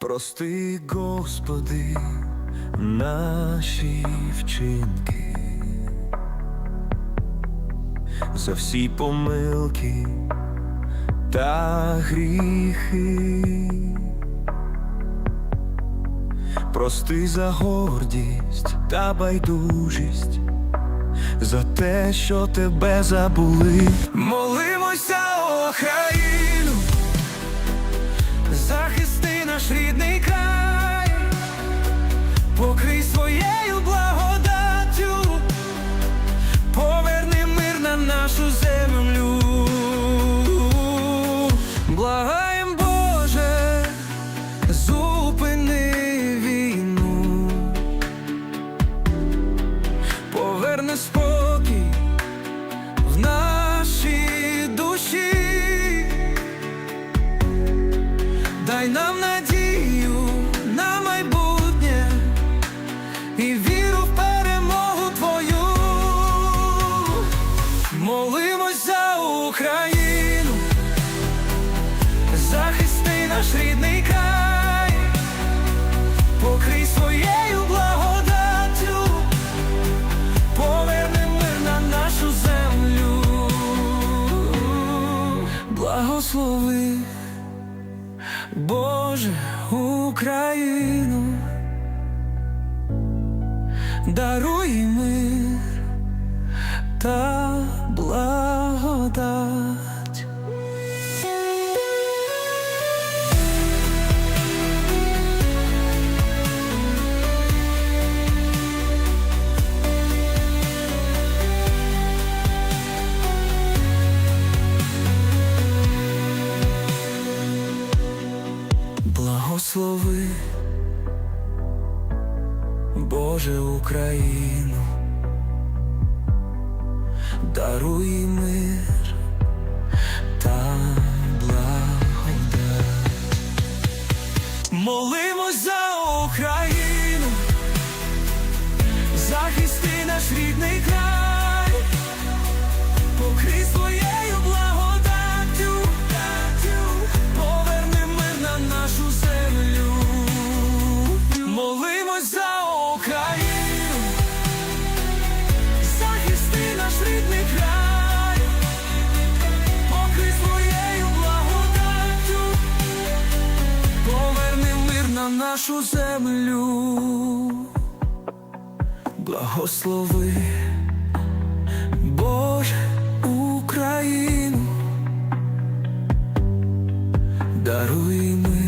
Прости, Господи, наші вчинки, за всі помилки та гріхи. Прости за гордість та байдужість, за те, що тебе забули. Молимося, о країну, захисти наш рідний край, покрий своєю благодаттю, поверни мир на нашу землю. Благаєм, Боже, зупини війну, поверни спокій в наші душі. Дай нам надію наш рідний край, покрий своєю благодаттю, поверни мир на нашу землю, благослови. Боже, Україну, даруй мир та благодать. Благослови, Боже Україну, даруй мир та благодать. Молимось за Україну, захисти наш рідний край, за захисти наш рідний край, покрий своєю благодаттю, поверни мир на нашу землю. Благослови, Боже, Україну, даруй мир